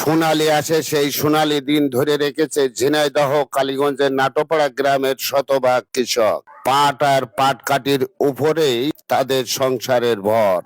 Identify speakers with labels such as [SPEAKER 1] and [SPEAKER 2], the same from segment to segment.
[SPEAKER 1] সোনালি আসে সেই সোনালি দিন ধরে রেখেছে ঝিনাইদহ, কালীগঞ্জের নাটোপাড়া গ্রামের শতভাগ কৃষক। পাট আর পাট কাটির উপরেই তাদের সংসারের ভর।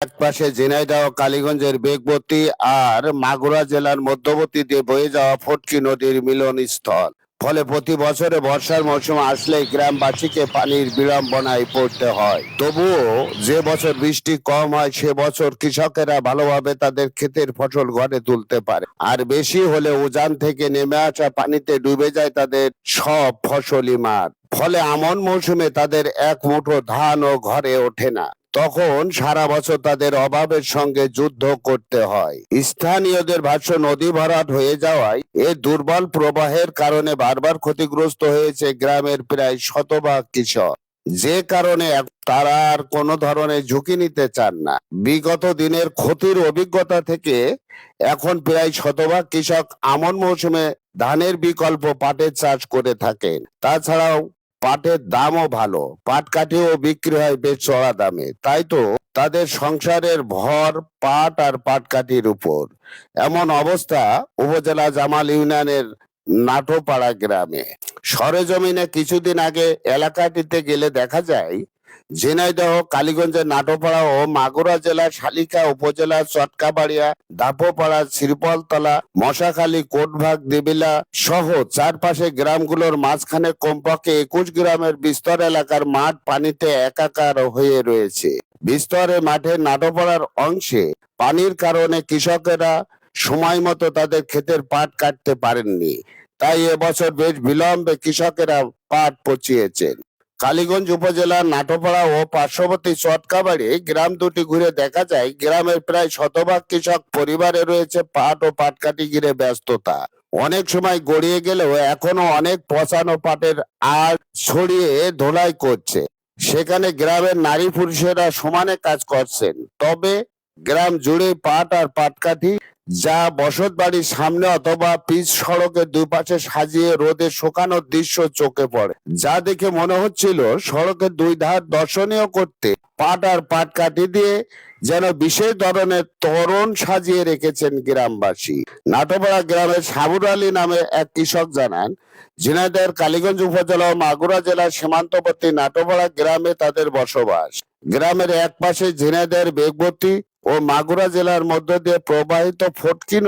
[SPEAKER 1] একপাশে ঝিনাইদহ, কালীগঞ্জের বেগবতী আর মাগুরা জেলার মধ্যবর্তী দিয়ে বয়ে যাওয়া ফটকি নদীর মিলনস্থল। ফলে প্রতি বছরে বর্ষার মৌসুম আসলেই গ্রামবাসীকে পানির বিড়ম্বনায় পড়তে হয়। তবুও যে বছর বৃষ্টি কম হয়, সে বছর কৃষকেরা ভালোভাবে তাদের ক্ষেতের ফসল ঘরে তুলতে পারে। আর বেশি হলে উজান থেকে নেমে আসা পানিতে ডুবে যায় তাদের সব ফসলি মাঠ ফলে আমন মৌসুমে তাদের এক মুঠো ধানও ঘরে ওঠে না। তখন সারা বছর তাদের অভাবের সঙ্গে যুদ্ধ করতে হয়। স্থানীয়দের ভাষ্য, নদী ভরাট হয়ে যাওয়ায় এ দুর্বল প্রবাহের কারণে বারবার ক্ষতিগ্রস্ত হয়েছে গ্রামের প্রায় শতভাগ কৃষক। যে কারণে তারা আর কোনো ধরনের ঝুঁকি নিতে চান না। বিগত দিনের ক্ষতির অভিজ্ঞতা থেকে এখন প্রায় শতভাগ কৃষক আমন মৌসুমে ধানের বিকল্প পাটের চাষ করে থাকেন। তাছাড়াও পাটের দামও ভালো, পাট কাঠিও বিক্রি হয় বেশ চড়া দামে। তাই তো তাদের সংসারের ভর পাট আর পাট কাঠির উপর। এমন অবস্থা উপজেলা জামাল ইউনিয়নের নাটোপাড়া গ্রামে। সরেজমিনে কিছুদিন আগে এলাকাটিতে গেলে দেখা যায় ঝিনাইদহ কালীগঞ্জের নাটোপাড়া ও মাগুরা জেলার শালিকা উপজেলার চটকাবাড়িয়া, দাপোপাড়া, শ্রীপলতলা, মশাখালী, কোটভাগ, দেবিলা সহ চারপাশে গ্রামগুলোর মাঝখানে কমপক্ষে একুশ গ্রামের বিস্তর এলাকার মাঠ পানিতে একাকার হয়ে রয়েছে। বিস্তরে মাঠে নাটোপাড়ার অংশে পানির কারণে কৃষকেরা সময় মতো তাদের ক্ষেতের পাট কাটতে পারেননি। তাই এবছর বেশ বিলম্বে কৃষকেরা পাট পচিয়েছেন। কালীগঞ্জ উপজেলার নাটোপাড়া ও পার্শ্ববর্তী চটকাবাড়ি গ্রাম দুটি ঘুরে দেখা যায়। গ্রামের প্রায় শতভাগ কৃষক পরিবারে রয়েছে, পাট ও পাটকাটি ঘিরে ব্যস্ততা। অনেক সময় গড়িয়ে গেলেও এখনও অনেক পচানো পাটের আর ছড়িয়ে ধোলাই করছে। সেখানে গ্রামের নারী পুরুষেরা সমানে কাজ করছেন। তবে গ্রাম জুড়ে পাট আর পাটকাঠি যা বসত বাড়ির সামনে অথবা পিচ সড়কের দুই পাশে সাজিয়ে রোদে শুকানোর দৃশ্য চোখে পড়ে। যা দেখে মনে হচ্ছিল সড়কের দুই ধার দর্শনীয় করতে, পাট আর পাট কাটি দিয়ে যেন বিশেষ ধরনের তরণ সাজিয়ে রেখেছেন গ্রামবাসী। নাটোপাড়া গ্রামের সাবুর আলী নামে এক কৃষক জানান, ঝিনাইদহের কালীগঞ্জ উপজেলা ও মাগুরা জেলার সীমান্তবর্তী নাটোপাড়া গ্রামে তাদের বসবাস। গ্রামের এক পাশে ঝিনাইদহের বেগবতী ও মাগুরা জেলার মধ্য দিয়ে প্রবাহিত ফটকি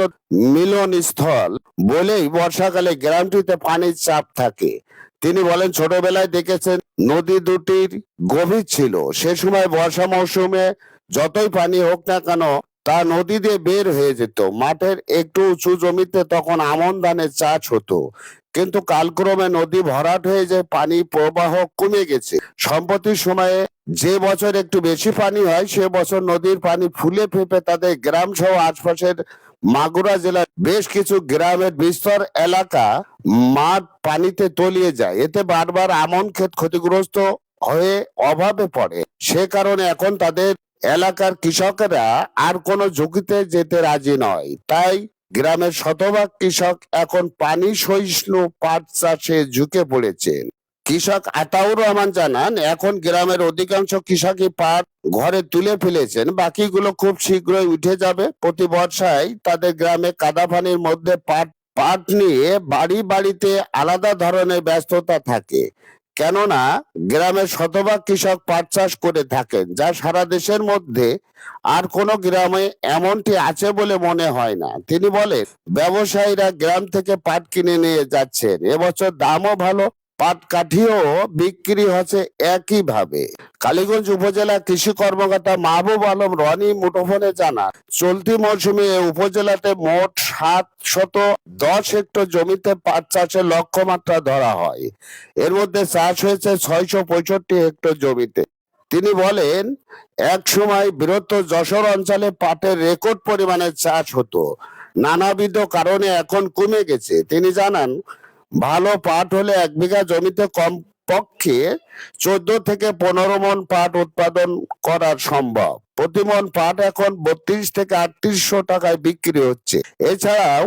[SPEAKER 1] মিলন স্থল বলেই বর্ষাকালে গ্রামটিতে পানির চাপ থাকে। তিনি বলেন, ছোটবেলায় দেখেছেন নদী দুটির গভীর ছিল। সে সময় বর্ষা মৌসুমে যতই পানি হোক না কেন তা নদী দিয়ে বের হয়ে যেত। মাঠের একটু উঁচু জমিতে তখন আমন ধানের চাষ হতো। কিন্তু কালক্রমে নদী ভরাট হয়ে যায় পানি প্রবাহ কমে গেছে। সম্প্রতির সময়ে যে বছর একটু বেশি পানি হয়, সে বছর নদীর পানি ফুলে ফেপে তাদের গ্রাম সহ আশপাশের মাগুরা জেলার বেশ কিছু গ্রামের বিস্তর এলাকা মাঠ পানিতে তলিয়ে যায়। এতে বারবার আমন ক্ষেত ক্ষতিগ্রস্ত হয়ে অভাবে পড়ে। সে কারণে এখন তাদের এলাকার কৃষকেরা আর কোনো ঝুঁকিতে যেতে রাজি নয়। তাই গ্রামের শতভাগ কৃষক এখন পানি সহিষ্ণু পাট চাষে ঝুঁকে পড়েছেন। কৃষক আতাউর রহমান জানান, এখন গ্রামের অধিকাংশ কৃষকই পাট ঘরে তুলে ফেলেছেন। বাকিগুলো খুব শীঘ্রই উঠে যাবে। প্রতি বর্ষায় তাদের গ্রামে কাদাফানির মধ্যে পাট পাট নিয়ে বাড়ি বাড়িতে আলাদা ধরনের ব্যস্ততা থাকে। কেননা গ্রামের শতভাগ কৃষক পাট চাষ করে থাকেন, যা সারা দেশের মধ্যে আর কোনো গ্রামে এমনটি আছে বলে মনে হয় না। তিনি বলেন, ব্যবসায়ীরা গ্রাম থেকে পাট কিনে নিয়ে যাচ্ছেন। এবছর দামও ভালো পাট কাঠিও বিক্রি হচ্ছে একই ভাবে কালীগঞ্জ উপজেলা কৃষি কর্মকর্তা মাহবুব আলম রনি মুঠোফোনে জানান, চলতি মৌসুমে উপজেলাতে মোট সাত শত দশ হেক্টর জমিতে পাট চাষের লক্ষ্যমাত্রা ধরা হয়। এর মধ্যে চাষ হয়েছে ছয়শো পঁয়ষট্টি হেক্টর জমিতে। তিনি বলেন, এক সময় বৃহত্তর যশোর অঞ্চলে পাটের রেকর্ড পরিমাণে চাষ হতো। নানাবিধ কারণে এখন কমে গেছে। তিনি জানান ভালো পাট হলে এক বিঘা জমিতে কম পক্ষে চোদ্দ থেকে পনেরো মন পাট উৎপাদন করা সম্ভব। প্রতি মন পাট এখন বত্রিশ থেকে আটত্রিশশো টাকায় বিক্রি হচ্ছে। এছাড়াও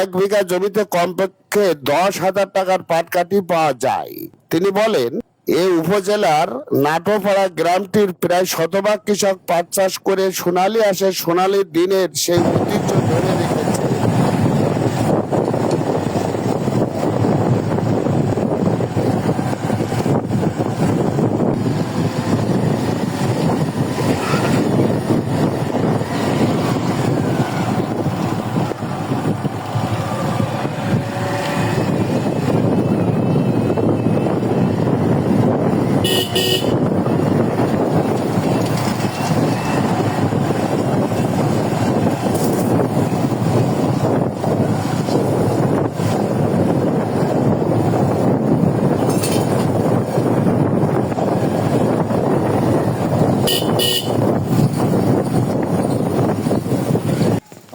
[SPEAKER 1] এক বিঘা জমিতে কমপক্ষে দশ হাজার টাকার পাট কাঠি পাওয়া যায়। তিনি বলেন এই উপজেলার নাটোপাড়া গ্রামটির প্রায় শতভাগ কৃষক পাট চাষ করে সোনালি আসে। সোনালী দিনের সেই ঐতিহ্য ধরে রেখেছে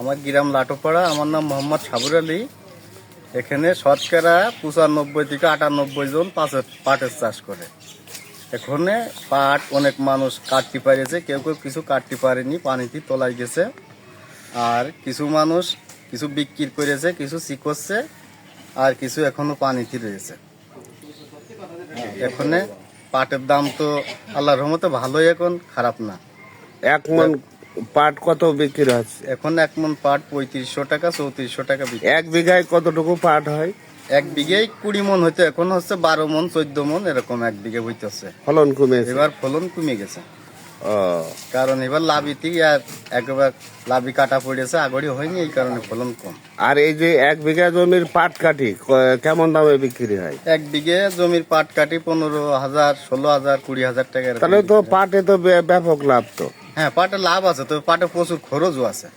[SPEAKER 2] আমার গ্রাম লাটোপাড়া। আমার নাম মোহাম্মদ সাবুর আলী। এখানে শতকরা পঁচানব্বই থেকে আটানব্বই জন পাঁচের পাটের চাষ করে। এখানে পাট, অনেক মানুষ কাটতে পারেছে। কেউ কেউ কিছু কাটতে পারেনি, পানিতে তোলাই গেছে। আর কিছু মানুষ কিছু বিক্রি করেছে, কিছু শিখছে আর কিছু এখনও পানিতে রয়েছে। এখানে পাটের দাম তো আল্লাহর রহমতে ভালোই এখন, খারাপ না।
[SPEAKER 1] এক মন পাট কত বিক্রি হচ্ছে
[SPEAKER 2] এখন এক মন পাট পঁয়ত্রিশশো টাকা চৌত্রিশশো টাকা বিক্রি।
[SPEAKER 1] এক বিঘায় কতটুকু পাট হয়?
[SPEAKER 2] এক বিঘেই কুড়ি মন হইতো এখন হচ্ছে বারো মন চোদ্দ মন এরকম এক বিঘে হইতেছে।
[SPEAKER 1] ফলন কমেছে?
[SPEAKER 2] এবার ফলন কমে গেছে। কারণ এবার লাভিতে আর একবার লাভি কাটা পড়েছে আগড়ি হয়নি এই কারণে ফলন কম।
[SPEAKER 1] আর এই যে এক বিঘা জমির পাট কাটি কেমন দামে বিক্রি হয়?
[SPEAKER 2] এক বিঘে জমির পাট কাটি পনেরো হাজার ষোলো হাজার কুড়ি হাজার টাকা
[SPEAKER 1] তাহলে তো পাটে তো ব্যাপক লাভ তো।
[SPEAKER 2] হ্যাঁ পাটে লাভ আছে তবে পাটে প্রচুর খরচও আছে।